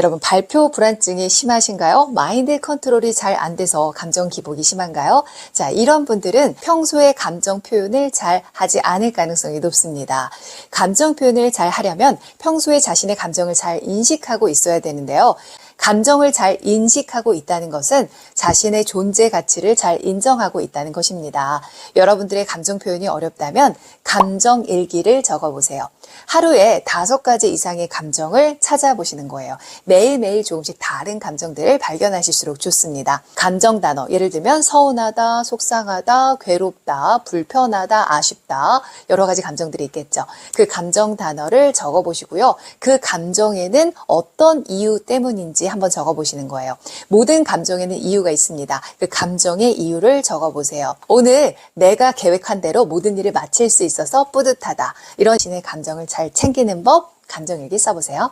여러분 발표 불안증이 심하신가요? 마인드 컨트롤이 잘 안 돼서 감정 기복이 심한가요? 자, 이런 분들은 평소에 감정 표현을 잘 하지 않을 가능성이 높습니다. 감정 표현을 잘 하려면 평소에 자신의 감정을 잘 인식하고 있어야 되는데요. 감정을 잘 인식하고 있다는 것은 자신의 존재 가치를 잘 인정하고 있다는 것입니다. 여러분들의 감정 표현이 어렵다면 감정 일기를 적어보세요. 하루에 다섯 가지 이상의 감정을 찾아보시는 거예요. 매일매일 조금씩 다른 감정들을 발견하실수록 좋습니다. 감정 단어, 예를 들면 서운하다, 속상하다, 괴롭다, 불편하다, 아쉽다, 여러 가지 감정들이 있겠죠. 그 감정 단어를 적어보시고요. 그 감정에는 어떤 이유 때문인지 한번 적어보시는 거예요. 모든 감정에는 이유가 있습니다. 그 감정의 이유를 적어보세요. 오늘 내가 계획한 대로 모든 일을 마칠 수 있어서 뿌듯하다. 이런 신의 감정을 잘 챙기는 법, 감정일기 써보세요.